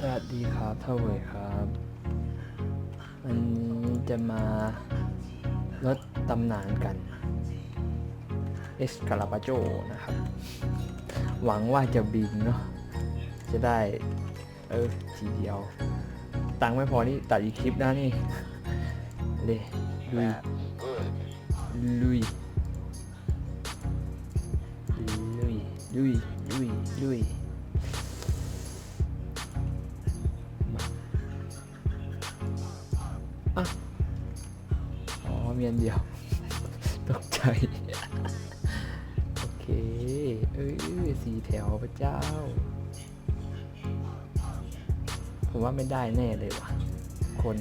สวัสดีครับเท่าเวยครับ วันนี้จะมาลดตำนานกันเอสคาราบาโจนะครับ หวังว่าจะบินเนาะจะได้ เออ ทีเดียว ตังไม่พอนี่ตัดอีกคลิปนะนี่ เลยลุยลุยลุยลุยลุยลุย อ๋อเมียนเดียว ตกใจ โอเค เอ้ยสีแถวพระเจ้า ผมว่าไม่ได้แน่เลยว่ะ คน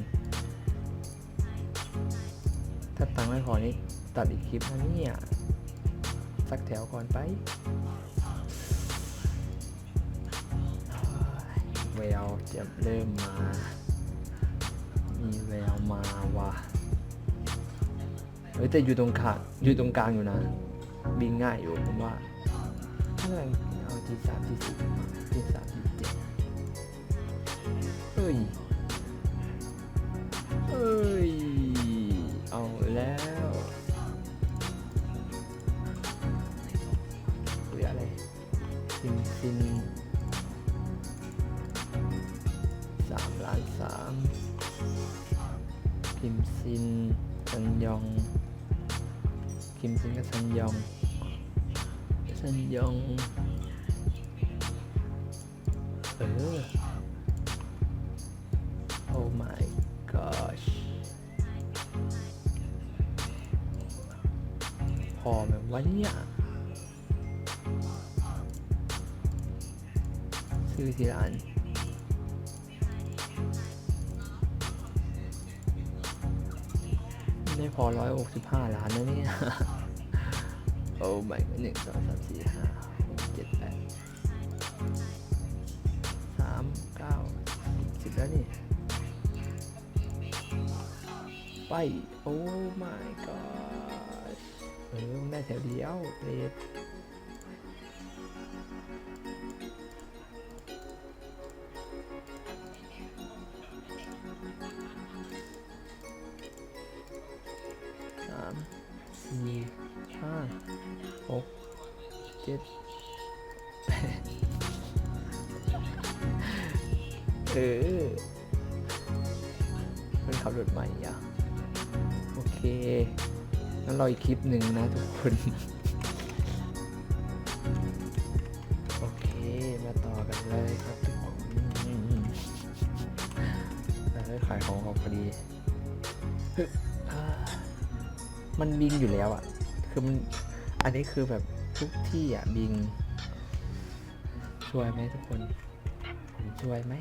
ถ้าตังไม่พอนี่ตัดอีกคลิปนะเนี่ย สักแถวก่อนไปแววจะเริ่มมา มีแววมาว่ะ เฮ้ยแต่อยู่ตรงขาอยู่ตรงกลางอยู่นะ บินง่ายอยู่ผมว่าถ้าเราเอาทีสามทีสี่ทีสามทีเจ็ดเฮ้ยเอ้ย เอาแล้วเหลืออะไรซินซินสามล้านสามคิมซินซันยอง คิมซินกับซันยอง ซันยอง เออ Oh my gosh พอแบบว่าเนี่ยซื้อที่ร้าน พอร้อยหกสิบห้าล้านนะเนี่ยโอ้ my หนึ่งสองสามสี่ห้าหกเจ็ดแปดสามเก้าสิบแล้วนี่ ไป โอ้ my god เออมันได้แถวเดียวเลดามสี่ห้าหกเจ็ดแปดเออเป็นขับรถใหม่อะโอเคงั้นรออีกคลิปหนึ่งนะทุกคน โอเค มาต่อกันเลยครับทุกคนได้ขายของเขาพอดี มันบิงอยู่แล้วอะ คือมัน อันนี้คือแบบทุกที่อะบิงช่วยไหมทุกคนผมช่วยไหม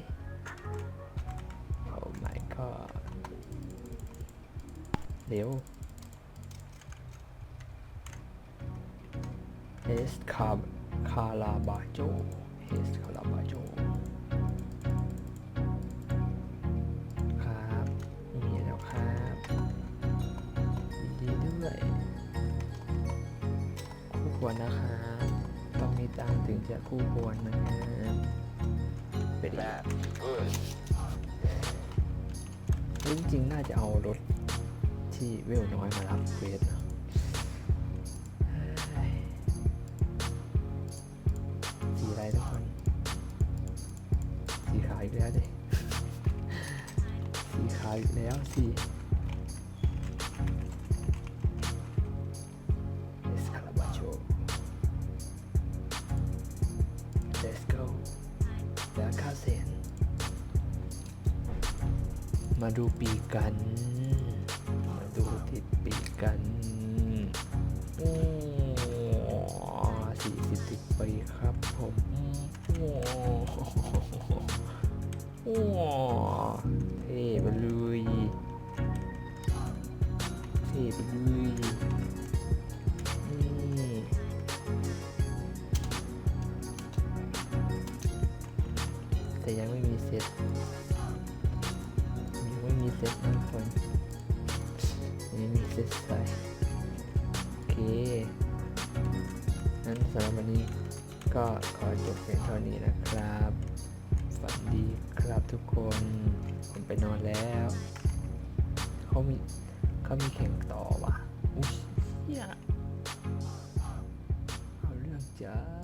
โอ้ my god เร็ว เฮสคาคาราบาโจเฮสคาราบาโจ ควรนะครับ ต้องมีตังถึงจะคู่ควรนะครับเป็นแบบจริงๆน่าจะเอารถที่เวลน้อยมารับเควสนะสีอะไรทุกคนสีขาวอีกแล้วดิสีขาวอีกแล้วสีาเสนมาดูปีกัน มาดูที่ปีกันโอ้สี่สิบติดไปครับผมโอ้โอ้เท่ไปเลยเท่ไปเลย แต่ยังไม่มีเซตยังไม่มีเซตนะทุกคนนี่มีเซตใส่โอเคนั้นสำหรับวันนี้ก็ขอจบเพียงเท่านี้นะครับ ฝันดีครับทุกคน ผมไปนอนแล้ว เขามีเขามีแข่งต่อว่ะ อุ้ยเหี้ยเอาเรื่องจ้า